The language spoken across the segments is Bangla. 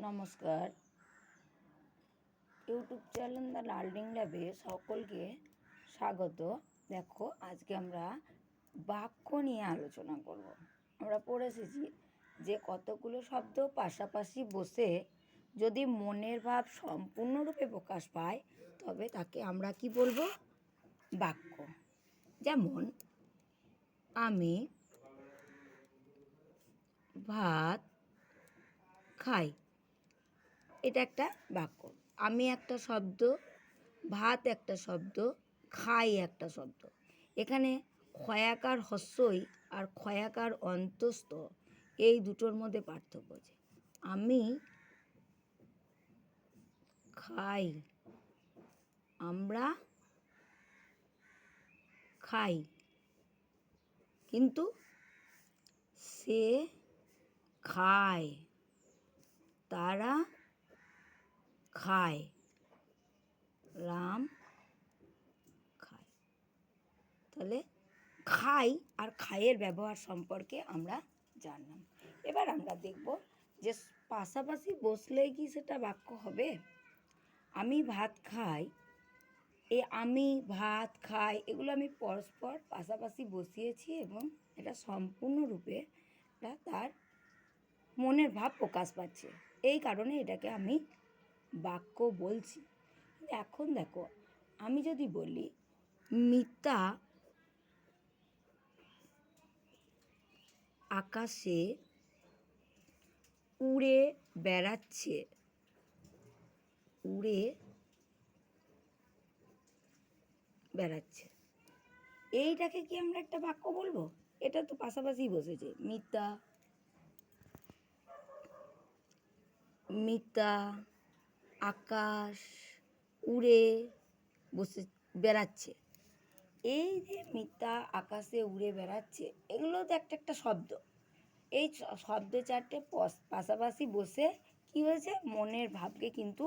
নমস্কার। ইউটিউব চ্যানেল দ্য লার্নিং ল্যাবে সকলকে স্বাগত। দেখো, আজকে আমরা বাক্য নিয়ে আলোচনা করব। আমরা পড়ে এসেছি যে কতগুলো শব্দ পাশাপাশি বসে যদি মনের ভাব সম্পূর্ণরূপে প্রকাশ পায়, তবে তাকে আমরা কি বলব? বাক্য। যেমন, আমি ভাত খাই। এটা একটা বাক্য। আমি একটা শব্দ, ভাত একটা শব্দ, খাই একটা শব্দ। এখানে ক্ষয়াকার হস্যই আর ক্ষয়াকার অন্তস্থ, এই দুটোর মধ্যে পার্থক্য আছে। আমি খাই, আমরা খাই, কিন্তু সে খায়, তারা খায়। রাম খায়। তাহলে খাই আর খায়ের ব্যবহার সম্পর্কে আমরা জানলাম। এবার আমরা দেখব যে পাশাপাশি বসলেই কি সেটা বাক্য হবে? আমি ভাত খাই এই আমি ভাত খাই, এগুলো আমি পরস্পর পাশাপাশি বসিয়েছি এবং এটা সম্পূর্ণরূপে তার মনের ভাব প্রকাশ পাচ্ছে। এই কারণে এটাকে আমি বাক্য বলছি। কিন্তু এখন দেখো, আমি যদি বলি মিতা আকাশে উড়ে বেড়াচ্ছে উড়ে বেড়াচ্ছে। এইটাকে কি আমরা একটা বাক্য বলব? এটা তো পাশাপাশি বসেছে মিতা মিতা আকাশ, উড়ে বসে, বেড়াচ্ছে। এই যে মিতা আকাশে উড়ে বেড়াচ্ছে, এগুলো তো একটা একটা শব্দ। এই শব্দ চারটে পাশাপাশি বসে কি হয়েছে? মনের ভাবকে কিন্তু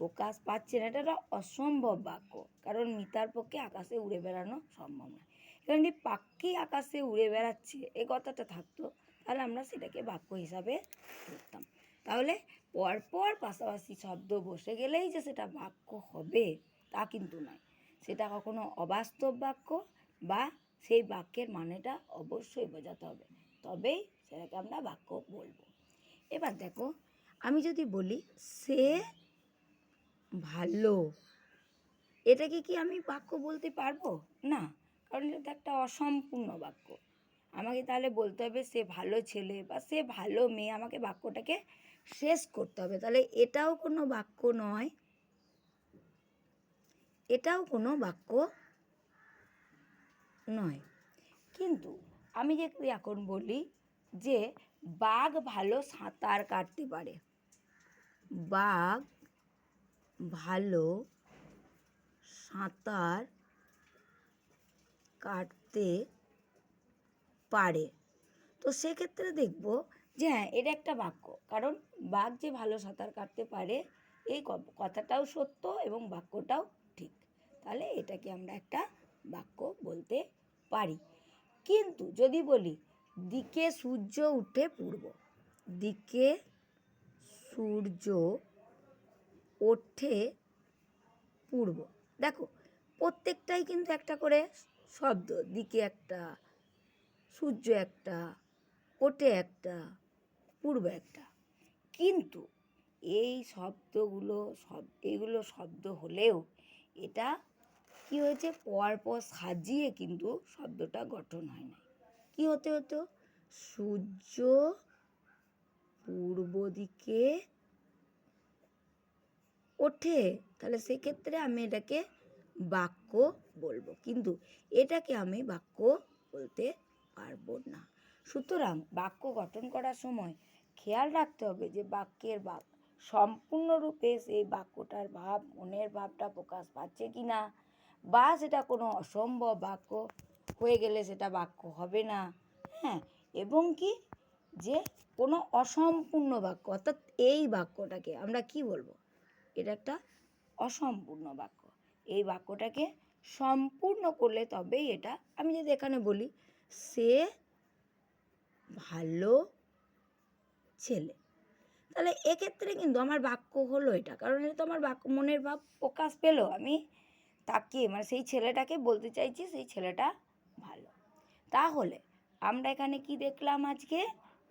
প্রকাশ পাচ্ছে না। এটা একটা অসম্ভব বাক্য। কারণ মিতার পক্ষে আকাশে উড়ে বেড়ানো সম্ভব নয়। এবার যদি পাখি আকাশে উড়ে বেড়াচ্ছে, এ কথাটা থাকতো, তাহলে আমরা সেটাকে বাক্য হিসাবে ধরতাম। তাহলে পরপর পাশাপাশি শব্দ বসে গেলেই যে সেটা বাক্য হবে, তা কিন্তু নয়। সেটা কখনো অবাস্তব বাক্য বা সেই বাক্যের মানেটা অবশ্যই বোঝাতে হবে। তবেই সেটাকে আমরা বাক্য বলব। এবার দেখো, আমি যদি বলি, সে ভালো। এটাকে কি আমি বাক্য বলতে পারব? না, কারণ এটা একটা অসম্পূর্ণ বাক্য। আমাকে তাহলে বলতে হবে সে ভালো ছেলে বা সে ভালো মেয়ে, আমাকে বাক্যটাকে শেষ করতে হবে। তাহলে এটাও কোনো বাক্য নয়। এটাও কোনো বাক্য নয়। কিন্তু আমি যে এখন বলি যে, বাঘ ভালো সাঁতার কাটতে পারে। বাঘ ভালো সাঁতার কাটতে পারে। তো সেক্ষেত্রে দেখব যে হ্যাঁ এটা একটা বাক্য। কারণ বাঘ যে ভালো সাঁতার কাটতে পারে, এই কথাটাও সত্য এবং বাক্যটাও ঠিক। তাহলে এটাকে আমরা একটা বাক্য বলতে পারি। কিন্তু যদি বলি, দিকে সূর্য উঠে পূর্ব। দিকে সূর্য ওঠে পূর্ব। দেখো, প্রত্যেকটাই কিন্তু একটা করে শব্দ, দিকে একটা সূর্য একটা ওঠে একটা, পূর্ব একটা। কিন্তু এই শব্দগুলো সব এগুলো শব্দ হলেও এটা কি হয়েছে? পর পর সাজিয়ে কিন্তু শব্দটা গঠন হয় না কি হতে হতো? সূর্য পূর্ব দিকে ওঠে। তাহলে সেক্ষেত্রে আমি এটাকে বাক্য বলব। কিন্তু এটাকে আমি বাক্য বলতে পারব না। সুতরাং বাক্য গঠন করার সময় খেয়াল রাখতে হবে যে বাক্যের ভাব সম্পূর্ণরূপে সেই বাক্যটার ভাব, মনের ভাবটা প্রকাশ পাচ্ছে কি না বা সেটা কোনো অসম্ভব বাক্য হয়ে গেলে সেটা বাক্য হবে না। হ্যাঁ এবং কি? যে কোনো অসম্পূর্ণ বাক্য, অর্থাৎ এই বাক্যটাকে আমরা কি বলব? এটা একটা অসম্পূর্ণ বাক্য। এই বাক্যটাকে সম্পূর্ণ করলে তবেই এটা, আমি যদি এখানে বলি সে ভালো ছেলে। তাহলে এক্ষেত্রে কিন্তু আমার বাক্য হলো এটা। কারণ এটা তো আমার বাক্য, মনের ভাব প্রকাশ পেল। আমি তাকে মানে সেই ছেলেটাকে বলতে চাইছি, সেই ছেলেটা ভালো। তাহলে আমরা এখানে কি দেখলাম আজকে?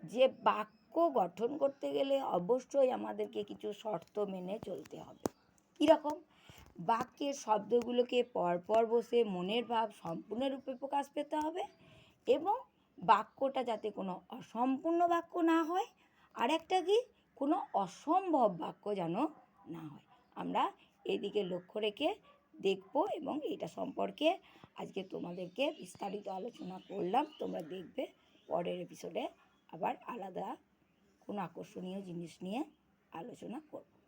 যে বাক্য গঠন করতে গেলে অবশ্যই আমাদেরকে কিছু শর্ত মেনে চলতে হবে। কীরকম? বাক্যের শব্দগুলোকে পরপর বসে মনের ভাব সম্পূর্ণরূপে প্রকাশ পেতে হবে। এবং বাক্যটা যাতে কোনো অসম্পূর্ণ বাক্য না হয় আর একটা কি? কোনো অসম্ভব বাক্য যেন না হয়। আমরা এদিকে লক্ষ্য রেখে দেখব এবং এটা সম্পর্কে আজকে তোমাদেরকে বিস্তারিত আলোচনা করলাম। তোমরা দেখবে পরের এপিসোডে আবার আলাদা কোনো আকর্ষণীয় জিনিস নিয়ে আলোচনা করব।